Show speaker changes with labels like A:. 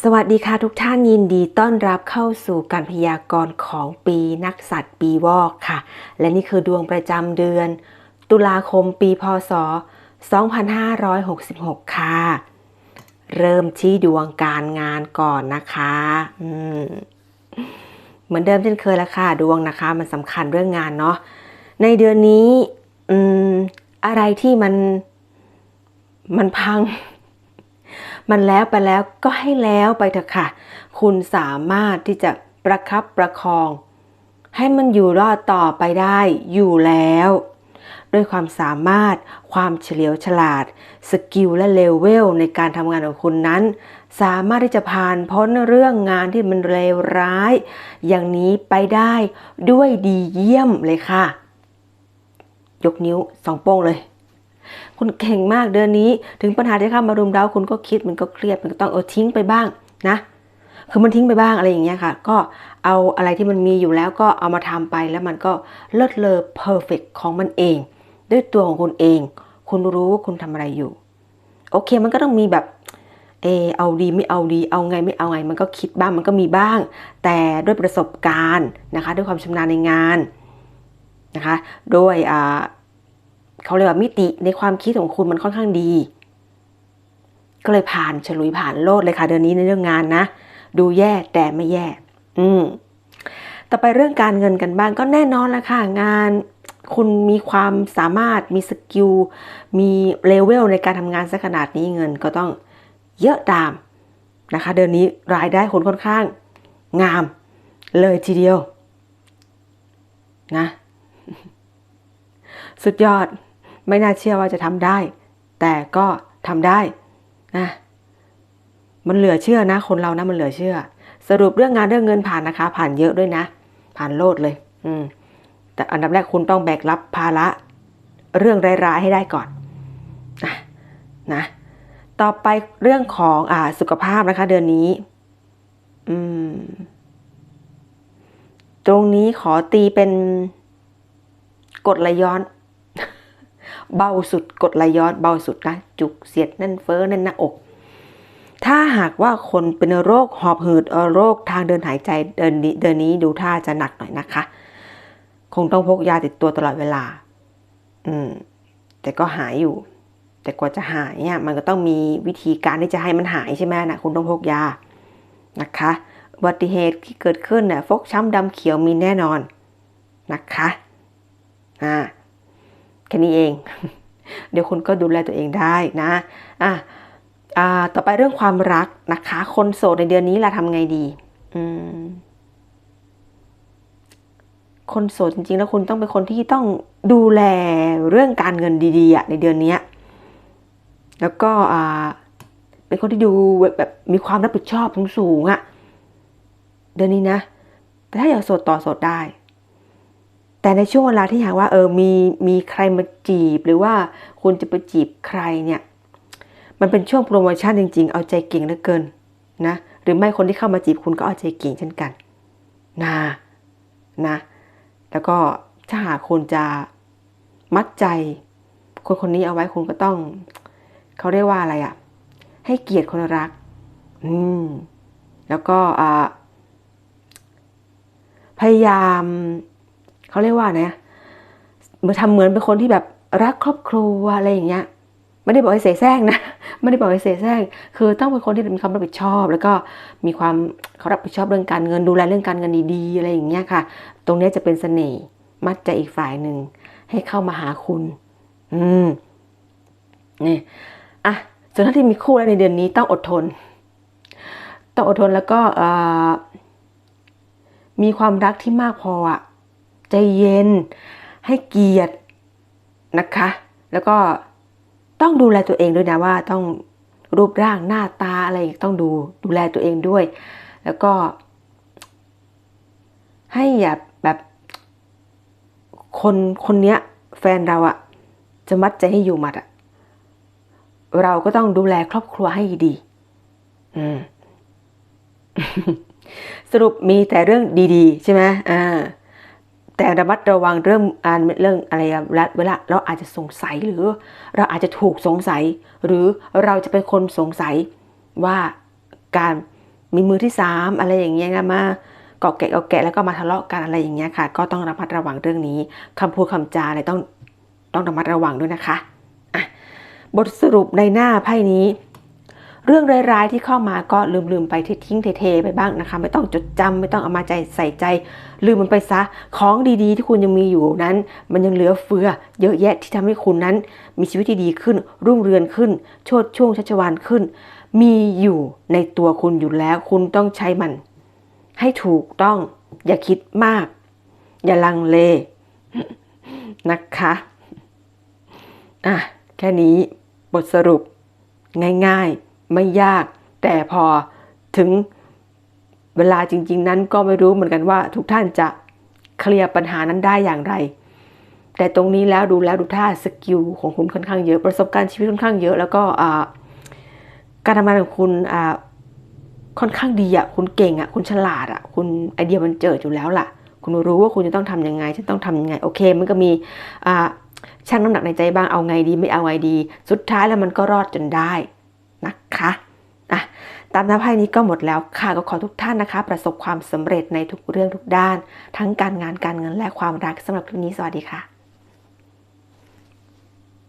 A: สวัสดีค่ะทุกท่านยินดีต้อนรับเข้าสู่การพยากรณ์ของปีนักสัตว์ปีวอกค่ะ และนี่คือดวงประจำเดือน ตุลาคมปีพศ 2566 ค่ะ เริ่มที่ดวงการงานก่อนนะคะเหมือนเดิมเช่นเคยแล้วค่ะ ดวงนะคะ มันสำคัญเรื่องงานเนาะในเดือนนี้ออะไรที่มันมันพัง มันแล้วไปแล้วก็ให้แล้วไปเถอะค่ะ คุณสามารถที่จะประคับประคอง ให้มันอยู่รอดต่อไปได้อยู่แล้ว ด้วยความสามารถความเฉลียวฉลาด สกิลและเลเวลในการทำงานของคุณนั้น สามารถที่จะผ่านพ้นเรื่องงานที่มันเลวร้าย อย่างนี้ไปได้ด้วยดีเยี่ยมเลยค่ะ ยกนิ้วสองโป้งเลย คุณเก่งมากเดือนนี้ ถึงปัญหาที่เข้ามารุมเร้าคุณก็คิดมันก็เครียดมันก็ต้องเอาทิ้งไปบ้างนะคือมันทิ้งไปบ้างอะไรอย่างเงี้ยค่ะ ก็เอาอะไรที่มันมีอยู่แล้วก็เอามาทำไปแล้วมันก็เลิศเลอเพอร์เฟกของมันเอง ด้วยตัวของคุณเอง คุณรู้ว่าคุณทำอะไรอยู่ โอเคมันก็ต้องมีแบบเออเอาดีไม่เอาดี เอาไงไม่เอาไง มันก็คิดบ้างมันก็มีบ้าง แต่ด้วยประสบการณ์นะคะ ด้วยความชำนาญในงานนะคะ ด้วยอ่า เขาเรียกว่ามิติในความคิดของคุณมันค่อนข้างดี ก็เลยผ่านฉลุยผ่านโลดเลยค่ะ เดือนนี้ในเรื่องงานนะ ดูแย่แต่ไม่แย่ อืมต่อไปเรื่องการเงินกันบ้างก็แน่นอนละค่ะ งานคุณมีความสามารถมีสกิลมีเลเวลในการทำงานสักขนาดนี้เงินก็ต้องเยอะตามนะคะ เดือนนี้รายได้คุณค่อนข้าง งามเลยทีเดียวนะ สุดยอด ไม่น่าเชื่อว่าจะทำได้ แต่ก็ทำได้นะมันเหลือเชื่อนะ คนเรานะมันเหลือเชื่อ สรุปเรื่องงานเรื่องเงินผ่านนะคะ ผ่านเยอะด้วยนะ ผ่านโลดเลย อืม แต่อันดับแรกคุณต้องแบกรับภาระ เรื่องร้ายๆให้ได้ก่อนนะนะต่อไปเรื่องของอ่าสุขภาพนะคะ เดือนนี้ อืม ตรงนี้ขอตีเป็นกดไหลย้อน เบาสุดกดไหลย้อนเบาสุดนะจุกเสียดแน่นเฟ้อแน่นหน้าอก ถ้าหากว่าคนเป็นโรคหอบหืดโรคทางเดินหายใจเดินนี้เดินนี้ดูท่าจะหนักหน่อยนะคะ คงต้องพกยาติดตัวตลอดเวลา อืม แต่ก็หายอยู่ แต่กว่าจะหายเนี่ยมันก็ต้องมีวิธีการที่จะให้มันหายใช่ไหมนะคุณต้องพกยานะคะอุบัติเหตุที่เกิดขึ้นเนี่ยฟกช้ำดำเขียวมีแน่นอนนะคะ อ่า แค่นี้เอง เดี๋ยวคุณก็ดูแลตัวเองได้นะอะอ่าต่อไปเรื่องความรักนะคะ คนโสดในเดือนนี้ล่ะทำไงดี อืม คนโสดจริงๆ แล้วคุณต้องเป็นคนที่ต้องดูแลเรื่องการเงินดีๆในเดือนนี้แล้วก็อ่าเป็นคนที่ดูแบบมีความรับผิดชอบสูงๆอะเดือนนี้นะ แต่ถ้าอยากโสดต่อโสดได้ แต่ในช่วงเวลาที่หากว่าเออมีมีใครมาจีบ หรือว่าคุณจะไปจีบใครเนี่ย มันเป็นช่วงโปรโมชั่นจริง ๆ เอาใจเก่งเหลือเกินนะหรือไม่คนที่เข้ามาจีบคุณก็เอาใจเก่งเช่นกันนะนะ แล้วก็ถ้าหากคุณจะมัดใจ คนคนนี้เอาไว้คุณก็ต้อง เขาเรียกว่าอะไรอะ่ะ ให้เกียรติคนรัก อืม แล้วก็อพยายาม เขาเรียกว่านะมาทำเหมือนเป็นคนที่แบบรักครอบครัวอะไรอย่างเงี้ยไม่ได้บอกให้เสแสร้งนะไม่ได้บอกให้เสแสร้งคือต้องเป็นคนที่มีความรับผิดชอบ แล้วก็มีความเขารับผิดชอบเรื่องการเงินดูแลเรื่องการเงินดีๆอะไรอย่างเงี้ยค่ะ ตรงนี้จะเป็นเสน่ห์มัดใจอีกฝ่ายหนึ่งให้เข้ามาหาคุณ อืมนี่อะส่วนถ้าที่มีคู่แล้วในเดือนนี้ต้องอดทน ต้องอดทนแล้วก็มีความรักที่มากพออะ ใจเย็น ให้เกียรตินะคะ แล้วก็ต้องดูแลตัวเองด้วยนะว่าต้องรูปร่างหน้าตาอะไรต้องดูดูแลตัวเองด้วย แล้วก็ ให้อย่าแบบคนคนเนี้ยแฟนเราอะจะมัดใจให้อยู่หมัดอะเราก็ต้องดูแลครอบครัวให้ดี อืม สรุปมีแต่เรื่องดี ๆ ใช่ไหมอ่า แต่ระมัดระวังเรื่องอ่านเรื่องอะไรละเวลาเราอาจจะสงสัยหรือ เราอาจจะถูกสงสัย หรือเราจะเป็นคนสงสัยว่าการมีมือที่สามอะไรอย่างเงี้ยนะมาเกาะแกะเกาะแกะแล้วก็มาทะเลาะกันอะไรอย่างเงี้ยค่ะ ก็ต้องระมัดระวังเรื่องนี้คำพูดคำจาอะไรต้องต้องระมัดระวังด้วยนะคะอะบทสรุปในหน้าไพ่นี้ เรื่องร้ายๆที่เข้ามาก็ลืมๆไปทิ้งเทๆไปบ้างนะคะ ไม่ต้องจดจำไม่ต้องเอามาใจใส่ใจ ลืมมันไปซะของดีๆ ที่คุณยังมีอยู่นั้น มันยังเหลือเฟือ เยอะแยะที่ทำให้คุณนั้น มีชีวิตที่ดีขึ้น รุ่งเรืองขึ้น โชดช่วงชัชวานขึ้น มีอยู่ในตัวคุณอยู่แล้ว คุณต้องใช้มัน ให้ถูกต้อง อย่าคิดมาก อย่าลังเลนะคะอะแค่นี้บทสรุปง่ายๆ ไม่ยาก แต่พอถึงเวลาจริง ๆ นั้นก็ไม่รู้เหมือนกันว่าทุกท่านจะเคลียร์ปัญหานั้นได้อย่างไร แต่ตรงนี้แล้วดูแล้วดูท่าสกิลของคุณค่อนข้างเยอะประสบการณ์ชีวิตค่อนข้างเยอะแล้วก็การทำงานของคุณค่อนข้างดีอะคุณเก่งอะคุณฉลาดอะคุณไอเดียมันเจิดอยู่แล้วล่ะ คุณรู้ว่าคุณจะต้องทำยังไงจะต้องทำยังไงโอเค มันก็มีอ่างน้ำหนักในใจบ้างเอาไงดีไม่เอาไงดี สุดท้ายแล้วมันก็รอดจนได้ นะคะอะตามน้าไพ่นี้ก็หมดแล้วค่ะก็ขอทุกท่านนะคะ ประสบความสำเร็จในทุกเรื่องทุกด้าน ทั้งการงานการเงินและความรักสำหรับคลิปนี้สวัสดีค่ะ